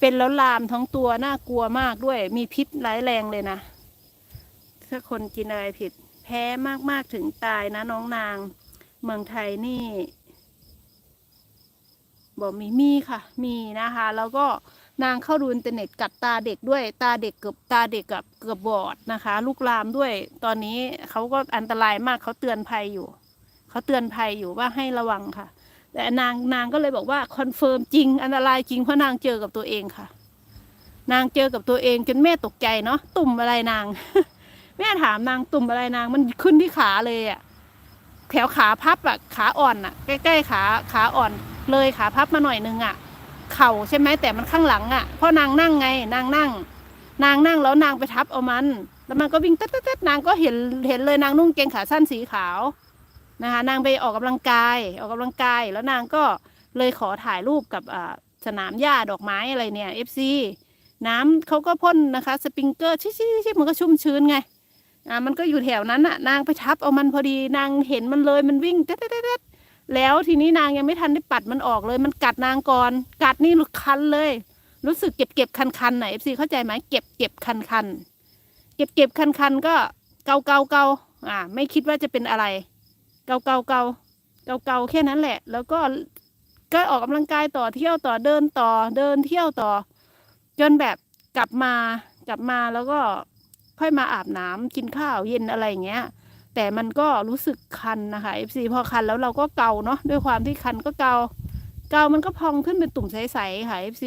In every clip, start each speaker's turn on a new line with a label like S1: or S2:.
S1: เป็นแล้วลามทั้งตัวน่ากลัวมากด้วย มีพิษร้ายแรงเลยนะ ถ้าคนกินอะไรผิด แพ้มากๆถึงตายนะน้องนาง เมืองไทยนี่บอกมีมีค่ะ มีนะคะ แล้วก็นางเข้าดูอินเทอร์เน็ตกัดตาเด็กด้วยตาเด็กเกือบตาเด็กกับเกือบบอดนะคะ ลูกลามด้วย ตอนนี้เขาก็อันตรายมากเขาเตือนภัยอยู่เขาเตือนภัยอยู่ว่าให้ระวังค่ะ แต่นางนางก็เลยบอกว่าคอนเฟิร์มจริงอันตรายจริงเพราะนางเจอกับตัวเองค่ะ นางเจอกับตัวเองจนแม่ตกใจเนาะตุ่มอะไรนาง แม่ถามนางตุ่มอะไรนาง มันขึ้นที่ขาเลยอะแถวขาพับอะขาอ่อนอะใกล้ๆขาขาอ่อนเลยขาพับมาหน่อยนึงอะเข่าใช่ไหมแต่มันข้างหลังอะเพราะนางนั่งไง นางนั่ง นางนั่งแล้วนางไปทับเอามัน แล้วมันก็วิ่งเต๊ดๆๆนางก็เห็นเห็นเลยนางนุ่งเกงขาสั้นสีขาว นะคะนางไปออกกำลังกายออกกำลังกาย แล้วนางก็เลยขอถ่ายรูปกับสนามหญ้าดอกไม้อะไรเนี่ยเอฟซีน้ำเขาก็พ่นนะคะสปริงเกอร์ชิชิๆๆมันก็ชุ่มชื้นไงอ่ามันก็อยู่แถวนั้นน่ะ นางไปทับเอามันพอดีนางเห็นมันเลยมันวิ่งเต๊ดแล้วทีนี้นางยังไม่ทันได้ปัดมันออกเลย มันกัดนางก่อนกัดนี่คันเลย รู้สึกเก็บเก็บคันคันๆไหนเอฟซีเข้าใจไหมเก็บเก็บคันคันเก็บเก็บคันคันก็เกาเกาเกาอ่า ไม่คิดว่าจะเป็นอะไร เกาเกาเกาเกาเกาแค่นั้นแหละ แล้วก็ก็ออกกำลังกายต่อเที่ยวต่อเดินต่อเดินเที่ยวต่อ จนแบบกลับมากลับมาแล้วก็ค่อยมาอาบน้ำกินข้าวเย็นอะไรอย่างเงี้ย แต่มันก็รู้สึกคันนะคะ FC พอคันแล้วเราก็เกาเนาะด้วยความที่คันก็เกาเกามันก็พองขึ้นเป็นตุ่มใสๆค่ะ FC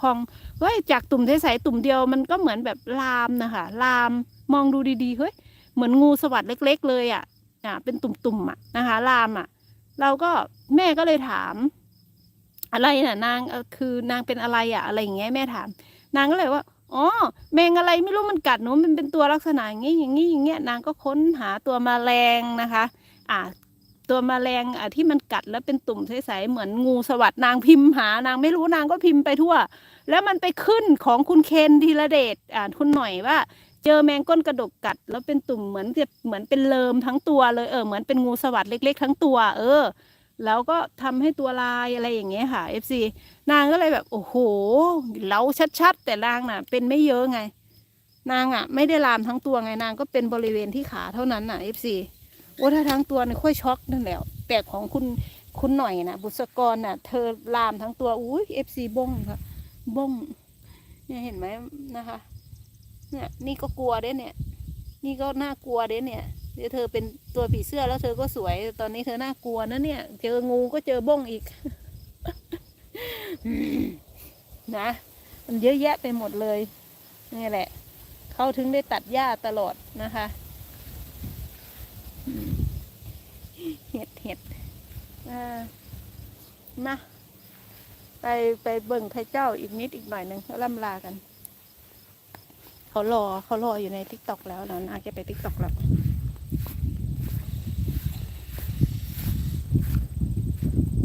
S1: พองเฮ้ยจากตุ่มใสๆตุ่มเดียวมันก็เหมือนแบบลามนะคะลามมองดูดีๆเฮ้ยเหมือนงูสวัสดเล็ก ๆ เลยอะ่ะ อ่าเป็นตุ่มๆอะนะคะลามอะ เราก็แม่ก็เลยถาม อะไรน่ะ นางคือนางเป็นอะไรอะ อะไรอย่างเงี้ยแม่ถาม นางก็เลยว่าอ๋อแมงอะไรไม่รู้มันกัดหนูมันเป็นตัวลักษณะอย่างนี้อย่างนี้อย่างเงี้ยนางก็ค้นหาตัวแมลงนะคะ อ่าตัวแมลงอะที่มันกัดแล้วเป็นตุ่มใสๆเหมือนงูสวัสดนางพิมพ์หานางไม่รู้นางก็พิมพ์ไปทั่ว แล้วมันไปขึ้นของคุณเคนธีระเดชอ่าคุณหน่อยว่า เจอแมงก้นกระดกกัด แล้วเป็นตุ่มเหมือนจะเหมือนเป็นเลิมทั้งตัวเลยเออเหมือนเป็นงูสวัสดเล็ก ๆ ทั้งตัว เออ แล้วก็ทำให้ตัวลายอะไรอย่างเงี้ยค่ะ FC นางก็เลยแบบ โอ้โหเราชัดๆ แต่นางน่ะ เป็นไม่เยอะไง นางอะ ไม่ได้ลามทั้งตัวไงนางก็เป็นบริเวณที่ขาเท่านั้นน่ะ FC โอ้ถ้าทั้งตัวเนี่ยค่อยช็อกนั่นแหละแต่ของคุณคุณหน่อยนะบุษกรน่ะ เธอลามทั้งตัวอุ้ย FC บ้งค่ะบ้งเนี่ยเห็นไหมนะคะ เนี่ยนี่ก็กลัวเด้เนี่ย นี่ก็น่ากลัวเด้เนี่ย เดี๋ยวเธอเป็นตัวผีเสื้อแล้วเธอก็สวย ตอนนี้เธอน่ากลัวนะเนี่ย เจองูก็เจอบ้งอีก นะ มันเยอะแยะไปหมดเลย นี่แหละ เขาถึงได้ตัดหญ้าตลอดนะคะ เห็ดเห็ดอ่ามาไปไปเบิ่งพระเจ้าอีกนิดอีกหน่อยหนึ่งแล้วล่ำลากัน เขารอเขารออยู่ในทิกตอกแล้วแล้วนาจะไปทิกตอกแล้ว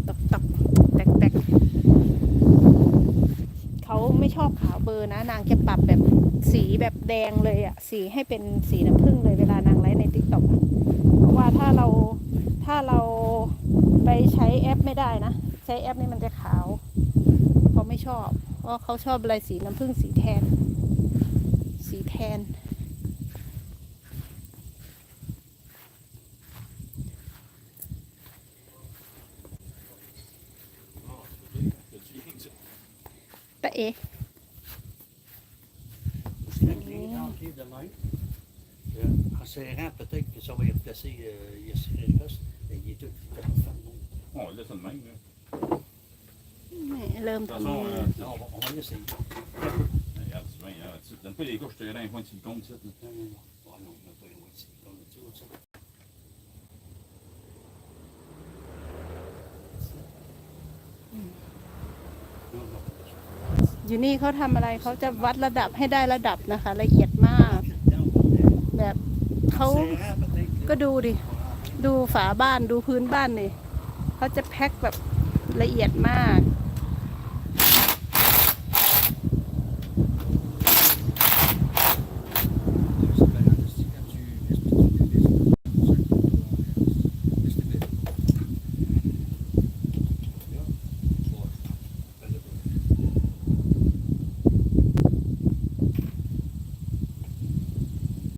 S1: ตอกตอกแตกแตกเขาไม่ชอบขาวเบอร์นะ นางจะปรับแบบสีแบบแดงเลยอะสีให้เป็นสีน้ำผึ้งเลยเวลานางไลฟ์ในทิกตอกเพราะว่าถ้าเราถ้าเราไปใช้แอปไม่ได้นะ ใช้แอปนี่มันจะขาว เขาไม่ชอบเพราะเขาชอบอะไรสีน้ำผึ้งสีแทน สีแทน ตะเอ
S2: Hier de lijn. Ja, als ze raad betekent, zou je placer uh, je serieus en je doet het van
S3: Oh, dat is een mijn. hè.
S1: แหม่เริ่ม
S3: Dat
S1: ทำ
S3: is
S1: งา
S3: al,
S1: น
S3: eh,
S2: Nou, wat anders zien.
S3: ja, dat is mijn. Ja, het zit- dan kun je kosten er een gewoon zien komen zitten.
S2: Nee, nee, nee. Oh, nou, dan kun je nooit zien. Dan natuurlijk zo.
S1: อยู่นี่เขาทำอะไรเขาจะวัดระดับให้ได้ระดับนะคะ ละเอียดมาก แบบเขาก็ดูดิ ดูฝาบ้านดูพื้นบ้านนี่เขาจะแพ็คแบบละเอียดมาก